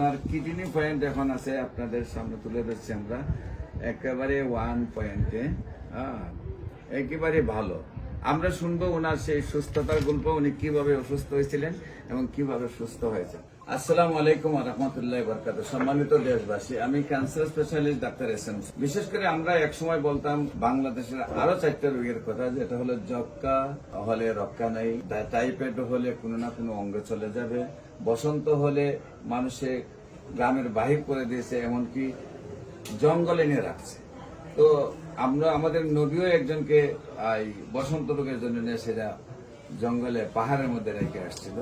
ওনার kidney point এখন আছে আপনাদের সামনে তুলে ধরছি আমরা। একেবারে ওয়ান পয়েন্টে হ্যাঁ একেবারে ভালো। আমরা শুনব ওনার সেই সুস্থতার গল্প, উনি কীভাবে অসুস্থ হয়েছিলেন এবং কীভাবে সুস্থ হয়েছেন। আসসালামু আলাইকুম রহমতুল্লাহ বরকাত সম্মানিত দেশবাসী, আমি ক্যান্সার স্পেশালিস্ট ডাক্তার এস এম। বিশেষ করে আমরা একসময় বলতাম বাংলাদেশের আরও চারটা রোগের কথা, যেটা হলো যক্কা হলে রক্ষা নেই টাইফয়েড হলে কোনো না কোনো অঙ্গ চলে যাবে, বসন্ত হলে মানুষে গ্রামের বাহির করে দিয়েছে, এমনকি জঙ্গলে নিয়ে রাখছে। তো আমরা, আমাদের নবীও একজনকে বসন্ত রোগের জন্য নিয়ে সেটা জঙ্গলে, পাহাড়ের মধ্যে রেখে আসছিল।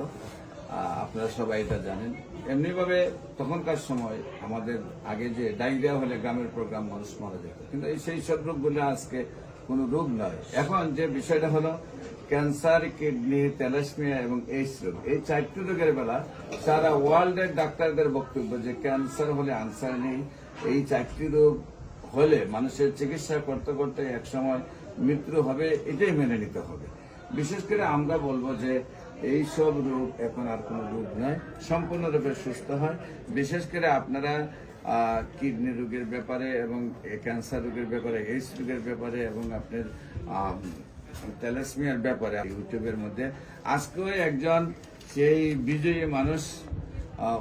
আপনারা সবাই এটা জানেন। এমনিভাবে তখনকার সময় আমাদের আগে যে ডায়রিয়া হলে গ্রামের প্রোগ্রাম মানুষ মারা যেত। কিন্তু এই সেই সব রোগগুলো আজকে কোনো রোগ নয়। এখন যে বিষয়টা হলো, ক্যান্সার, কিডনি তেলাসমিয়া এবং এইডস রোগ। এই চারটি রোগের বেলা সারা ওয়ার্ল্ডের ডাক্তারদের বক্তব্য যে ক্যান্সার হলে আনসার নেই, এই চারটি রোগ হলে মানুষের চিকিৎসা করতে করতে একসময় মৃত্যু হবে, এটাই মেনে নিতে হবে। বিশেষ করে আমরা বলব যে এই সব রোগ এখন আর কোনো রোগ নয়। সম্পূর্ণরূপে সুস্থ হয়। বিশেষ করে আপনারা কিডনি রোগের ব্যাপারে এবং ক্যান্সার রোগের ব্যাপারে এইডস রোগের ব্যাপারে এবং আপনার তেলাসমিয়ার ব্যাপারে ইউটিউবের মধ্যে। আজকেও একজন সেই বিজয়ী মানুষ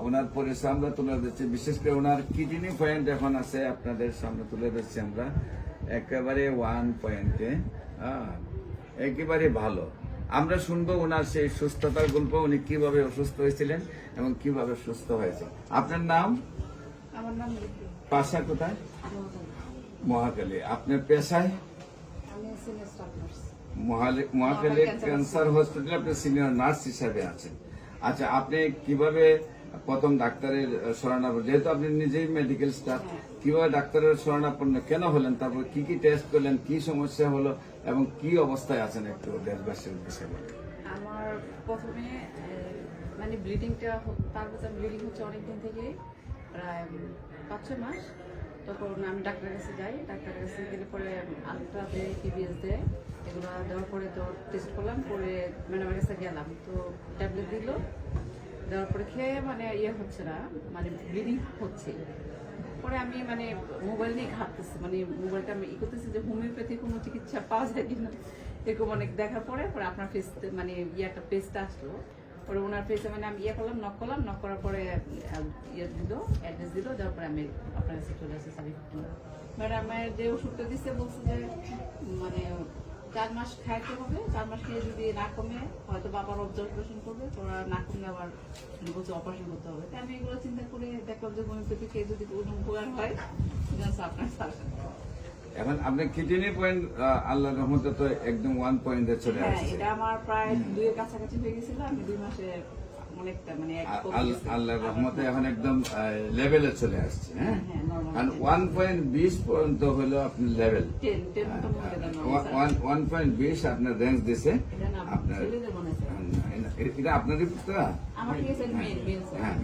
ওনার পরিচয় আমরা তুলে ধরছি। বিশেষ করে ওনার কিডনি পয়েন্ট এখন আছে আপনাদের সামনে তুলে ধরছি আমরা। একেবারে ওয়ান পয়েন্টে হ্যাঁ, একেবারে ভালো। আমরা শুনব ওনার সেই সুস্থতার গল্প উনি কীভাবে অসুস্থ হয়েছিলেন এবং কীভাবে সুস্থ হয়েছে। আপনার নাম? আমার নাম পাশা কোথায়? মহাকালী। আপনার পেশায়? মহাকালী ক্যান্সার। হসপিটালে আপনি সিনিয়র নার্স হিসাবে আছেন। আচ্ছা আপনি কীভাবে প্রথম ডাক্তারের শরণাপন্ন। যেহেতু আপনি নিজেই মেডিকেল স্টাফ কীভাবে ডাক্তারের শরণাপন্ন, কেন হলেন, তারপর কি কি টেস্ট করলেন, কি সমস্যা হলো, এবং কি অবস্থায় আছেন একটু দেশবাসীর বিষয়ে। আমার প্রথমে মানে ব্লিডিংটা তারপর ব্লিডিং হচ্ছে অনেকদিন থেকে প্রায় পাঁচ, ছয় মাস। তখন আমি ডাক্তারের কাছে যাই, ডাক্তারের কাছে গেলে পরে আলট্রা দেয় টিবিএস দেয়, এগুলো দেওয়ার পরে তো টেস্ট করলাম করে ম্যাডামের কাছে গেলাম। তো ট্যাবলেট দিল দেওয়ার পরে খেয়ে মানে ইয়ে হচ্ছে না মানে ব্লিডিং হচ্ছে। পরে আমি মানে মোবাইল নিয়ে ঘাটতেছি মানে মোবাইলটা আমি ই করতেছি যে হোমিওপ্যাথি কোনো চিকিৎসা পাওয়া যায় কিনা, এরকম অনেক দেখার পরে পরে আপনার ফেস মানে ইয়ে একটা পেজটা আসলো। পরে ওনার পেজে মানে আমি ইয়ে করলাম নক করলাম নক করার পরে ইয়ে দিল অ্যাড্রেস দিল, দেওয়ার পরে আমি আপনার কাছে চলে আসি সারি ম্যাডামের যে ওষুধটা দিচ্ছে বলছে যে মানে চার মাস খাইতে হবে চার মাস খেয়ে যদি না কমে হয়তো বাবার অবজারভেশন করবে তোরা না কমলে আবার বলছে অপারেশন করতে হবে। তাই আমি এগুলো চিন্তা করে দেখলাম যে হোমিওপ্যাথি খেয়ে যদি কোনো উপকার হয় আপনার সাথে। এখন আপনি কিডনি পয়েন্ট আল্লাহ রহমতে তো একদম ওয়ান পয়েন্টে চলে হ্যাঁ আসছে। এটা আমার প্রায় দুই কাছাকাছি হয়ে গেছিল আমি দুই মাসে মানে এক আ- কমে আল- গেছে। আল্লাহর রহমতে এখন একদম লেভেলে চলে আসছে হ্যাঁ? হ্যাঁ, আর ওয়ান পয়েন্ট বিশ পর্যন্ত হলো আপনি লেভেল হয়। ওয়ান পয়েন্ট বিশ আপনার রেঞ্জ দিছে আপনার হয়, এটা আপনারই মেন স্যার হ্যাঁ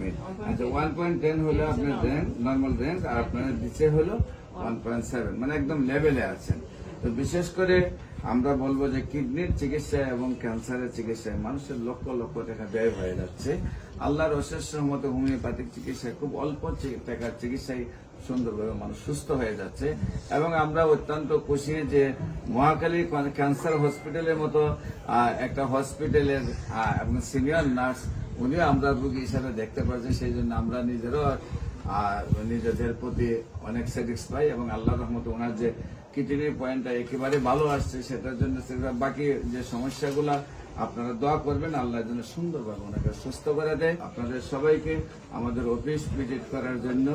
আচ্ছা ওয়ান পয়েন্ট টেন হলো আপনার। রেঞ্জ নর্মাল রেঞ্জ আর আপনার দিচ্ছে হলো ওয়ান পয়েন্ট সেভেন মানে একদম লেভেলে আছেন। তো বিশেষ করে আমরা বলব যে কিডনির চিকিৎসা এবং ক্যান্সারের চিকিৎসায় মানুষের লক্ষ লক্ষ টাকা ব্যয় হয়ে যাচ্ছে। আল্লাহর অশেষ মতো হোমিওপ্যাথিক চিকিৎসায় খুব অল্প টাকার চিকিৎসায় সুন্দরভাবে মানুষ সুস্থ হয়ে যাচ্ছে এবং আমরা অত্যন্ত খুশি যে মহাকালী ক্যান্সার হসপিটালের মতো একটা হসপিটালের সিনিয়র নার্স, উনিও আমরা রোগী হিসাবে দেখতে পাচ্ছি সেই জন্য আমরা নিজেরও নিজেদের প্রতি অনেক স্যাটিসফাই এবং আল্লাহ রহমত ওনার যে কিডনি পয়েন্টটা একেবারে ভালো আসছে, সেটার জন্য বাকি যে সমস্যাগুলা, আপনারা দোয়া করবেন আল্লাহর জন্য সুন্দরভাবে ওনাকে সুস্থ করে দেয়। আপনাদের সবাইকে আমাদের অফিস ভিজিট করার জন্য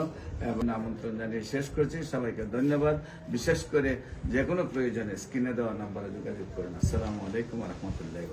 এবং আমন্ত্রণ জানিয়ে শেষ করছি। সবাইকে ধন্যবাদ। বিশেষ করে যে কোনো প্রয়োজনে স্ক্রিনে দেওয়া নাম্বারে যোগাযোগ করুন। আসসালামু আলাইকুম রহমতুল্লাহ